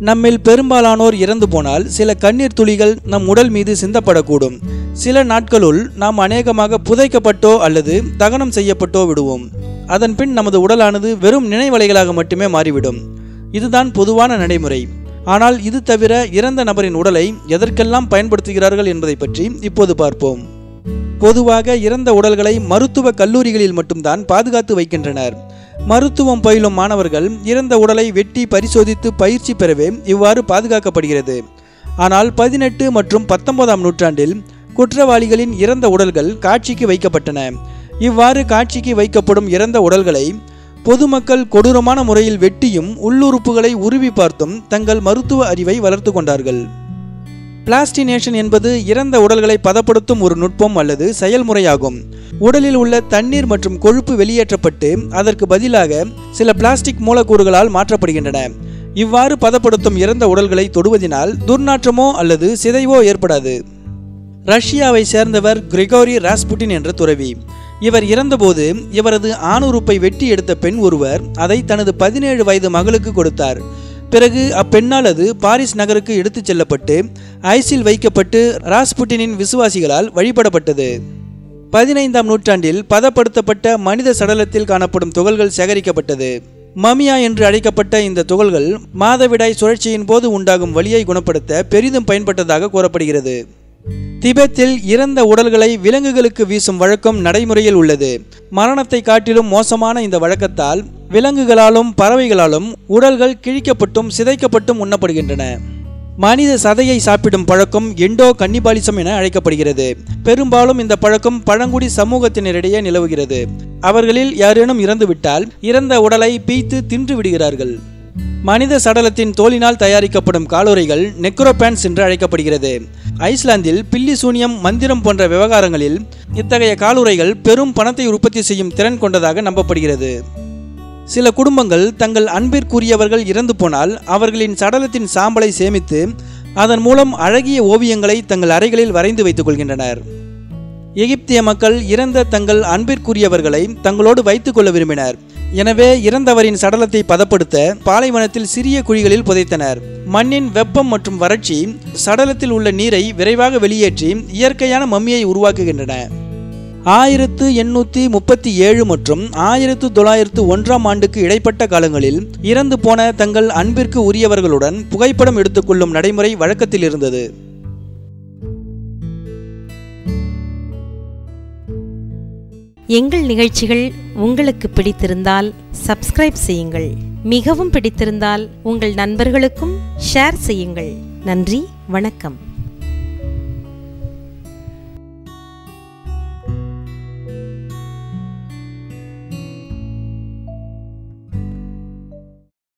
நம்மில் பெரும்பாலானோர் இறந்து போனால் சில கண்ணீர் துளிகள் நம் உடல் மீது சிந்தப்படக்கூடும். சில நாட்களுள் நாம் அநேகமாக புதைக்கப்பட்டோ அல்லது தகனம் செய்யப்பட்டோ விடுவோம். அதன் பின் நமது உடலானது வெறும் நினைவலைகளாக மட்டுமே மாறிவிடும். இதுதான் பொதுவான நடைமுறை. ஆனால் இது தவிர இறந்த நபரின் உடலை எதற்கெல்லாம் பயன்படுத்துகிறார்கள் என்பதை பற்றி இப்போது பார்ப்போம். பொதுவாக இறந்த உடல்களை மருத்துவ கல்லூரிகளில் மட்டும்தான் பாதுகாத்து வைக்கின்றனர். மருத்துவம் பயிலும் மாணவர்கள் இறந்த உடலை வெட்டி பரிசோதித்து பயிற்சி பெறவே இவ்வாறு பாதுகாக்கப்படுகிறது. ஆனால் பதினெட்டு மற்றும் பத்தொன்பதாம் நூற்றாண்டில் குற்றவாளிகளின் இறந்த உடல்கள் காட்சிக்கு வைக்கப்பட்டன. இவ்வாறு காட்சிக்கு வைக்கப்படும் இறந்த உடல்களை பொதுமக்கள் கொடூரமான முறையில் வெட்டியும் உள்ளுறுப்புகளை உருவி பார்த்தும் தங்கள் மருத்துவ அறிவை வளர்த்து கொண்டார்கள். பிளாஸ்டினேஷன் என்பது இறந்த உடல்களை பதப்படுத்தும் ஒரு நுட்பம் அல்லது செயல்முறையாகும். உடலில் உள்ள தண்ணீர் மற்றும் கொழுப்பு வெளியேற்றப்பட்டு அதற்கு பதிலாக சில பிளாஸ்டிக் மூலக்கூறுகளால் மாற்றப்படுகின்றன. இவ்வாறு பதப்படுத்தும் இறந்த உடல்களை தொடுவதினால் துர்நாற்றமோ அல்லது சிதைவோ ஏற்படாது. ரஷ்யாவை சேர்ந்தவர் கிரிகோரி ராஸ்புட்டின் என்ற துறவி. இவர் இறந்தபோது இவரது ஆணுறுப்பை வெட்டி எடுத்த பெண் ஒருவர் அதை தனது பதினேழு வயது மகளுக்கு கொடுத்தார். பிறகு அப்பெண்ணால் அது பாரிஸ் நகருக்கு எடுத்துச் செல்லப்பட்டு ஐஸில் வைக்கப்பட்டு ராஸ்புட்டினின் விசுவாசிகளால் வழிபடப்பட்டது. பதினைந்தாம் நூற்றாண்டில் பதப்படுத்தப்பட்ட மனித சடலத்தில் காணப்படும் துகள்கள் சேகரிக்கப்பட்டது. மமியா என்று அழைக்கப்பட்ட இந்த துகள்கள் மாதவிடாய் சுழற்சியின் போது உண்டாகும் வலியை குணப்படுத்த பெரிதும் பயன்பட்டதாக கூறப்படுகிறது. திபெத்தில் இறந்த உடல்களை விலங்குகளுக்கு வீசும் வழக்கம் நடைமுறையில் உள்ளது. மரணத்தை காட்டிலும் மோசமான இந்த வழக்கத்தால் விலங்குகளாலும் பறவைகளாலும் உடல்கள் கிழிக்கப்பட்டும் சிதைக்கப்பட்டும் உண்ணப்படுகின்றன. மனித சதையை சாப்பிடும் பழக்கம் எண்டோ கன்னிபாலிசம் என அழைக்கப்படுகிறது. பெரும்பாலும் இந்த பழக்கம் பழங்குடி சமூகத்தினரிடையே நிலவுகிறது. அவர்களில் யாரேனும் இறந்துவிட்டால் இறந்த உடலை பீய்த்து தின்று விடுகிறார்கள். மனித சடலத்தின் தோலினால் தயாரிக்கப்படும் காலோரைகள் நெக்ரோபேன்ஸ் என்று அழைக்கப்படுகிறது. ஐஸ்லாந்தில் பில்லி சூனியம் மந்திரம் போன்ற விவகாரங்களில் இத்தகைய காலுறைகள் பெரும் பணத்தை உற்பத்தி செய்யும் திறன் கொண்டதாக நம்பப்படுகிறது. சில குடும்பங்கள் தங்கள் அன்பிற்குரியவர்கள் இறந்து போனால் அவர்களின் சடலத்தின் சாம்பலை சேமித்து அதன் மூலம் அழகிய ஓவியங்களை தங்கள் அறைகளில் வரைந்து வைத்துக் கொள்கின்றனர். எகிப்திய மக்கள் இறந்த தங்கள் அன்பிற்குரியவர்களை தங்களோடு வைத்துக் கொள்ள விரும்பினர். எனவே இறந்தவரின் சடலத்தை பதப்படுத்த பாலைவனத்தில் சிறிய குழிகளில் புதைத்தனர். மண்ணின் வெப்பம் மற்றும் வறட்சி சடலத்தில் உள்ள நீரை விரைவாக வெளியேற்றி இயற்கையான மம்மியை உருவாக்குகின்றன. ஆயிரத்து எண்ணூற்றி முப்பத்தி ஏழு மற்றும் ஆயிரத்து தொள்ளாயிரத்து ஒன்றாம் ஆண்டுக்கு இடைப்பட்ட காலங்களில் இறந்து போன தங்கள் அன்பிற்கு உரியவர்களுடன் புகைப்படம் எடுத்துக்கொள்ளும் நடைமுறை வழக்கத்தில் இருந்தது. எங்கள் நிகழ்ச்சிகள் உங்களுக்கு பிடித்திருந்தால் சப்ஸ்கிரைப் செய்யுங்கள். மிகவும் பிடித்திருந்தால் உங்கள் நண்பர்களுக்கும் ஷேர் செய்யுங்கள். நன்றி வணக்கம்.